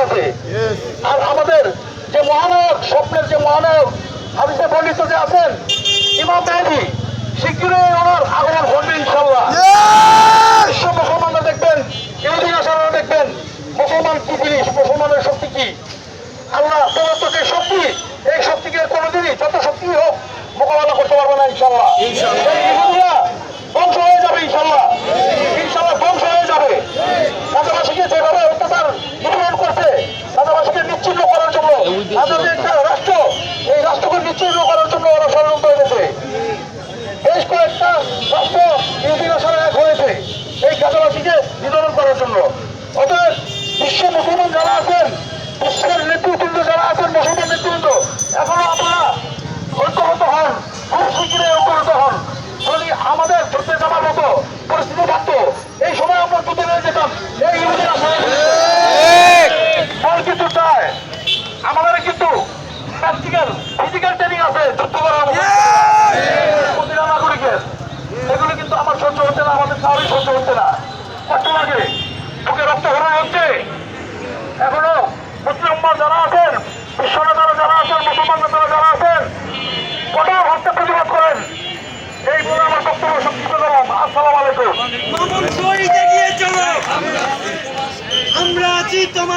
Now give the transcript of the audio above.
আছে। আর আমাদের যে মহানায়ক স্বপ্নের যে মহানায়ক হাদিসে পণ্ডিত যে আছেন ইমাম মেহেদি শীঘ্রই ওনার আগমন ঘটবে ইনশাল্লাহ বিশ্ব মুসলমানরা দেখবেন ইহুদিন আসারা দেখবেন মুসলমান কি জিনিস মুসলমানের শক্তি কি? আল্লাহ প্রবর্তকের শক্তি এই শক্তিকে কোনোদিনই যত শক্তি হোক মোকাবেলা করতে পারবে না ইনশাল্লাহ আমাদের যে একটা রাষ্ট্র, এই রাষ্ট্রকে নিচ্ছিন্ন করার জন্য ওরা ষড়যন্ত্র এনেছে বেশ কয়েকটা রাষ্ট্র ইহুদিন এক হয়েছে এই গাজাবাসীকে নিধন করার জন্য অতএব বিশ্ব মুসলমান যারা আছেন বিশ্বের নেতৃবৃন্দ যারা আছেন মুসলমান নেতৃবৃন্দ এখনও আপনারা ঐক্যবদ্ধ হন খুব শীঘ্রই ঐক্যবদ্ধ হন যদি আমাদের যুদ্ধে যাওয়ার মতো পরিস্থিতি থাকতো এই সময় আমরা যুদ্ধে নিয়ে যেতাম এই ইহুদিন আসারা ফল কিন্তু চায় আমাদের কিন্তু প্র্যাকটিক্যাল ফিজিক্যাল ট্রেনিং আছে যুদ্ধ করার প্রতিটা নাগরিকের। এগুলো কিন্তু আমার সহ্য হচ্ছে না আমাদের কারোই সহ্য হচ্ছে না। কষ্ট লাগে বুকে রক্ত ভরা হচ্ছে এখনও মুসলিম যারা আছেন বিশ্ব নেতারা যারা আছেন মুসলমান নেতারা যারা আছেন কঠোর হত্যা প্রতিবাদ করেন। এই বলে আমার বক্তব্য সংক্ষিপ্ত করলাম। আসসালাম আলাইকুম। আমরা আছি তোমার